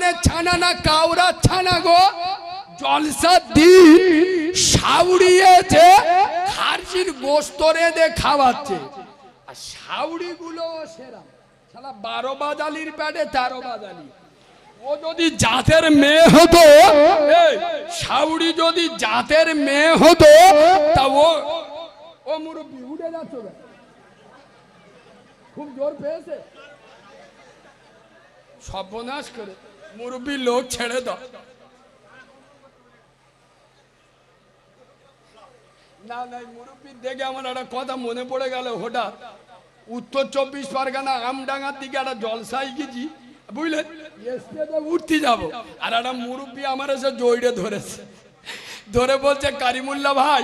দোয়ানের ছানা না কাউরা ছানা গো? জলসার দিন সাউড়িয়েছে খারজির গোস্ত রেঁধে খাওয়াচ্ছে। আর সাউড়ি গুলো সেরা। শালা বারো বাজালির প্যাডে তেরো বাজালি। ও যদি জাতের মেয়ে হতো সাউড়ি যদি জাতের মেয়ে হতো, তা ও ও মুরব্বি উঠে যাচ্ছ খুব জোর পেয়েছে। সর্বনাশ করে। মুরব্বী লোক ছেড়ে দাও। না না মুরব্বী দেখে আমার একটা কথা মনে পড়ে গেল, হঠাৎ উত্তর চব্বিশ পরগনা আমডাঙ্গার দিকে একটা জলসাই গেছি বুঝলেন উঠতে যাব। আর একটা মুরব্বী আমার এসে জড়িয়ে ধরেছে। ধরে বলছে, কারিমুল্লা ভাই,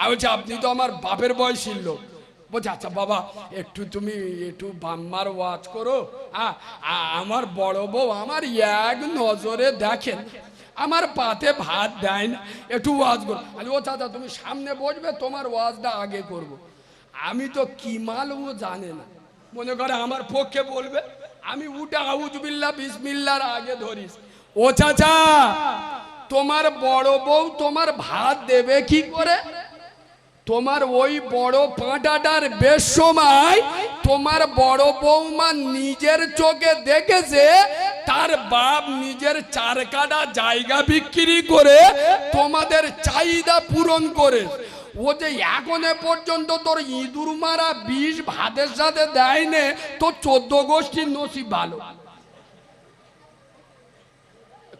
আমি বলছি, আপনি তো আমার বাপের বয়সীর লোক। বলছে আচ্ছা বাবা, একটু তুমি একটু বাম্মার ওয়াজ করো। আমার বড় বউ আমার এক নজরে দেখেন। আমার পাতে ভাত দেয় না। একটু ওয়াজ করো। আমি ও চাচা তুমি সামনে বসবে, তোমার ওয়াজটা আগে করব। আমি তো কি মাল ও জানে না। মনে করে আমার পক্ষে বলবে, আমি উঠে আউজবিল্লা বিসমিল্লার আগে ধরিস। ও চাচা, তোমার বড় বউ তোমার ভাত দেবে কি করে? তোমার ওই বড় পাঁটাটার বেশ সময় তোমার বড় বৌমা নিজের চোখে দেখেছে, তার বাপ নিজের চার কাটা জায়গা বিক্রি করে তোমাদের চাহিদা পূরণ করে ও যে এখনও পর্যন্ত তোর ইঁদুর মারা বিষ ভাতের সাথে দেয় নে তোর চোদ্দ গোষ্ঠীর নসিব ভালো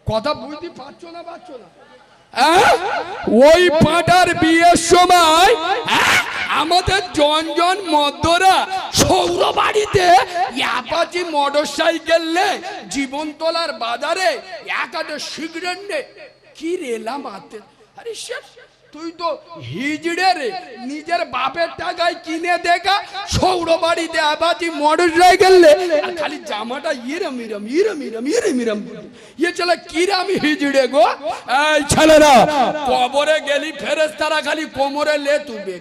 কথা বুঝতে পারছ না পারছ না? ওই পাটার বিয়ের সময় আমাদের জন জন মদ্যরা সৌর বাড়িতে অ্যাপাচি মোটর সাইকেল নে জীবনতলার বাজারে এক আধ সিগারেট নে কি রেলা মারতে আরে তুই তো হিজড়ে রে। নিজের বাপের টাকায় কিনে দেখা, সৌর বাড়িতে আবাদি মোটর সাইকেল খালি জামাটা ইরম ইরম ইরম ইরম ইরম ইরম ইয়ে কিরাম হিজড়ে গো? এই ছেলেরা, কবরে গেলি ফেরেস্তারা খালি কোমরে লে তুবে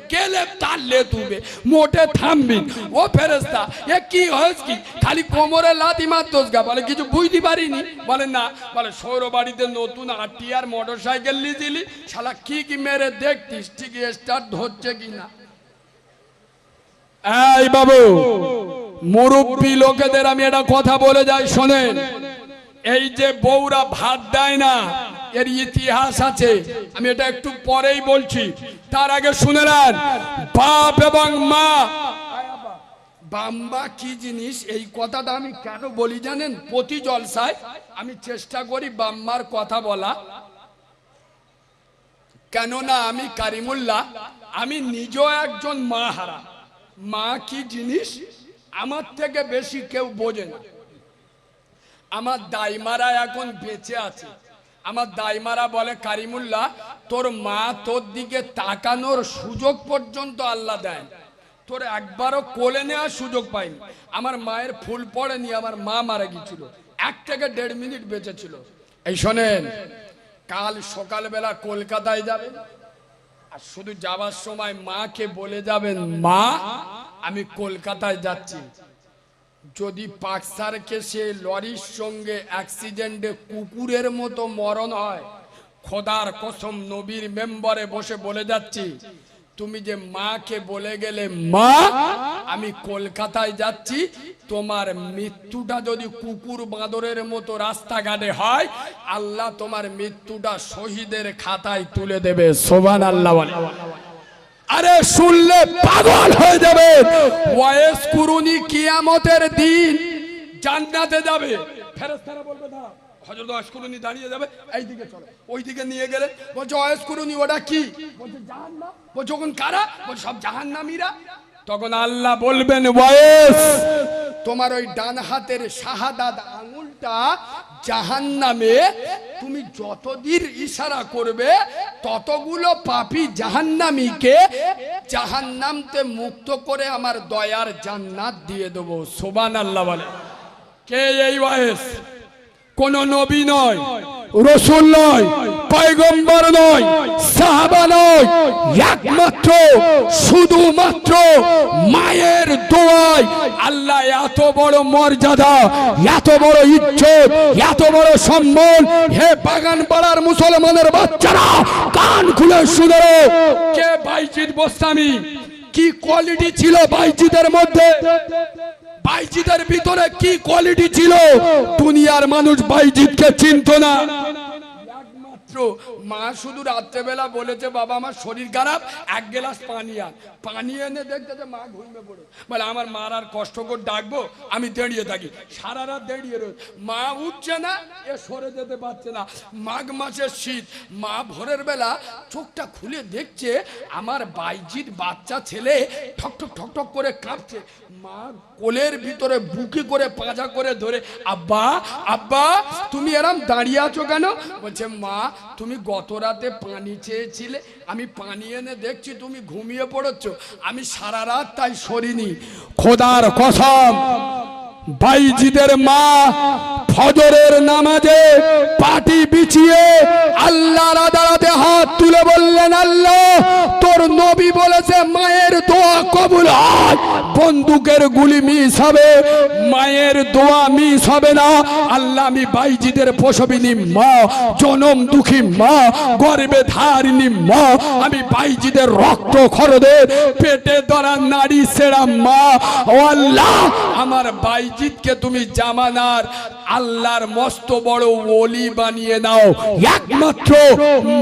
তার লে তুবে মোটে থামবি। ও ফেরেস্তা এ কি হয়েছ কি? খালি কোমরে লাতি মারতোস গা, বলে কিছু বুঝতে পারিনি। বলে না, বলে সৌর বাড়িতে নতুন আটিয়ার মোটর সাইকেল লিজিলি শালা কি কি মেরে দেখতিস ঠিক স্টার্ট হচ্ছে কি না এই বাবু মুরব্বী লোকেদের আমি একটা কথা বলে যাই শোনেন। এই যে বউরা ভাত দেয় না এর ইতিহাস আছে আমি এটা একটু পরেই বলছি। তার আগে শুনে নেন বাপ এবং মা। বাম্বা কি জিনিস? এই কথাটা আমি কেন বলি জানেন? প্রতি জলসায় আমি চেষ্টা করি বাম্মার কথা বলা। কেননা আমি কারিমুল্লাহ, আমি নিজেও একজন মা হারা মা কি জিনিস? আমার থেকে বেশি কেউ বোঝে না। আমার দাইমারা এখন বেঁচে আছে। আমার দাইমারা বলে, কারিমুল্লাহ, তোর মা তোর দিকে তাকানোর সুযোগ পর্যন্ত আল্লাহ দেয়। তোর একবারও কোলে নেওয়ার সুযোগ পাইনি। আমার মায়ের ফুল পড়েনি, আমার মা মারা গিয়েছিল। এক থেকে দেড় মিনিট বেঁচে ছিল। এই শোনেন কাল সকালবেলা কলকাতায় যাবেন আর শুধু যাওয়ার সময় মাকে বলে যাবেন মা, আমি কলকাতায় যাচ্ছি। যদি পাকসার কেসে লরির সঙ্গে অ্যাক্সিডেন্টে কুকুরের মতো মরণ হয়, খোদার কসম নবীর মেম্বারে বসে বলে যাচ্ছি তুমি যে মাকে বলে গেলে মা, আমি কলকাতায় যাচ্ছি, তোমার মৃত্যুটা যদি কুকুর বাঁদরের মতো রাস্তাঘাটে হয়, আল্লাহ তোমার মৃত্যুটা শহীদের খাতায় তুলে দেবে সোবান আল্লাহ আরে শুনলে পাগল হয়ে যাবে। কুরুনি কিয়ামতের দিন জান্নাতে যাবে। ফেরেশতারা বলবে, দাঁড়াও। হযরত ওয়াইস কুরুনি দাঁড়িয়ে যাবে এই দিকে চলো। ওই দিকে নিয়ে গেলে, বলছে ওয়াইস কুরুনি ওটা কি? বলছে, জাহান্নাম। বলছে যখন কারা? বলছে, সব জাহান্নামীরা। তখন আল্লাহ বলবেন ওয়াইস তোমার ওই ডান হাতের শাহাদাত আঙুলটা জাহান নামে তুমি যতদিন ইশারা করবে, ততগুলো পাপি জাহান্নামীকে জাহান্নামতে মুক্ত করে আমার দয়ার জান্নাত দিয়ে দেবো। সোবান আল্লাহ বলে। কে এই বয়স কোন নবী নয় রসুল নয় পয়গম্বর নয় সাহাবা নয়। একমাত্র শুধুমাত্র মায়ের দোয়ায় আল্লাহ এত বড় মর্যাদা এত বড় ইজ্জত এত বড় সম্মান। হে বাগান পাড়ার মুসলমানের বাচ্চারা কান খুলে শুনে কে বাইজিদ গোস্বামী কি কোয়ালিটি ছিল বাইজিদের মধ্যে? বাইজিদের ভিতরে কি কোয়ালিটি ছিল? দুনিয়ার মানুষ বাইজিদকে চিনত না। একমাত্র মা শুধু রাত্রেবেলা বলেছে, বাবা, আমার শরীর খারাপ, এক গ্লাস পানি আন। পানি এনে দেখতে যে মা ঘুমে পড়ে। বলে, আমার মার আর কষ্ট করে ডাকবো, আমি দাঁড়িয়ে থাকি। সারা রাত দাঁড়িয়ে রয়ে, মা উঠছে না, এ সরে যেতে পারছে না। মাঘ মাসের শীত, মা ভোরের বেলা চোখটা খুলে দেখছে, আমার বাইজির বাচ্চা ছেলে ঠক ঠক ঠক ঠক করে কাঁপছে। মা কোলের ভিতরে বুকে করে পাঁজা করে ধরে, আব্বা আব্বা, তুমি এরম দাঁড়িয়ে আছো কেন? বলছে, মা তুমি গত রাতে পানি চেয়েছিলে, আমি পানি এনে দেখছি তুমি ঘুমিয়ে পড়েছ। আমি সারা রাত তাই সরিনি। খোদার কসম, বাইজিদের মা ফজরের নামাজে পাটি বিছিয়ে আল্লাহর আদালতে হাত তুলে বললেন, আল্লাহ, তোর নবী বলেছে মায়ের কবুল হয়। বন্দুকের গুলি মিস হবে, মায়ের দোয়া মিস হবে না। আল্লাহ আমি বাইজিদের প্রসবিনী মা জনম দুঃখী মা, গর্বে ধারিনী মা আমি বাইজিদের রক্ত খরদের পেটে ধরা নারী সেরা মা। ও আল্লাহ, আমার বাইজিদকে তুমি জামানার আল্লাহর মস্ত বড় ওলি বানিয়ে নাও। একমাত্র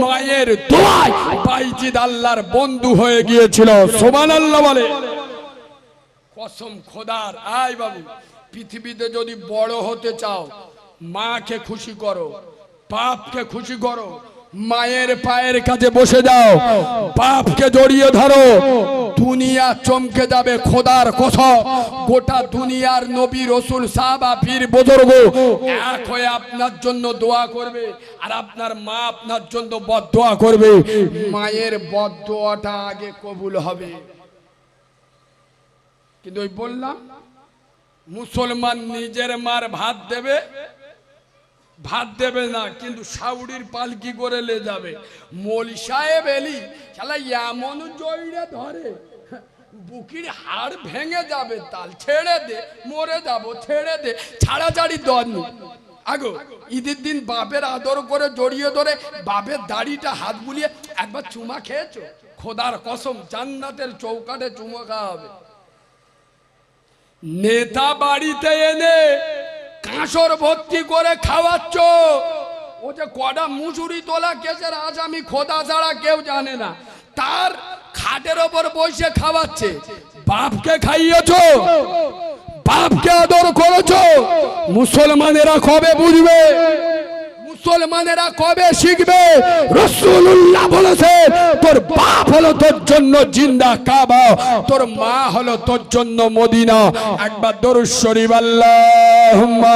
মায়ের দোয়ায় বাইজিদ আল্লাহর বন্ধু হয়ে গিয়েছিল। সোমান আল্লাহ বলে? কসম খোদার, আয় বাবু, পৃথিবীতে যদি বড় হতে চাও, মাকে খুশি করো, বাপকে খুশি করো, মায়ের পায়ের কাছে বসে যাও, বাপকে জড়িয়ে ধরো, দুনিয়া চমকে যাবে খোদার কসম, গোটা দুনিয়ার নবী রসুল সাহাবা পীর বুজুর্গ এক হয়ে আপনার জন্য দোয়া করবে, আর আপনার মা আপনার জন্য বদদোয়া করবে, মায়ের বদদোয়াটা আগে কবুল হবে। কিন্তু ওই বললাম? মুসলমান নিজের মার ভাত দেবে? ভাত দেবে না, কিন্তু সাউরির পালকি করে লে যাবে। মলি সাহেব এলি খেলা এমন জয়রে ধরে, বুকির হাড় ভেঙে যাবে, তাল ছেড়ে দে, মরে যাব, ছেড়ে দে, ছাড়াছাড়ি দর আগো, ঈদের দিন বাপের আদর করে জড়িয়ে ধরে, বাপের দাড়িটা হাত বুলিয়ে একবার চুমা খেয়েছো? খোদার কসম, জান্নাতের চৌকাটে চুমা খাওয়া হবে। নেতা বাড়িতে এনে কাঁসর ভর্তি করে খাওয়াচ্ছ। ও যে কটা মুসুরি তোলা কেসের আজ আমি খোদা ছাড়া কেউ জানে না। তার খাটের ওপর বসে খাওয়াচ্ছে। বাপকে খাইয়েছ? বাপকে আদর করেছ? মুসলমানেরা কবে বুঝবে? মুসলমানেরা কবে শিখবে? রসুল্লাহ বলেছে, তোর বাপ হলো তোর জন্য জিন্দা কাবা, তোর মা হলো তোর জন্য মদিনা। একবার দরুদ শরীফ, আল্লাহুম্মা।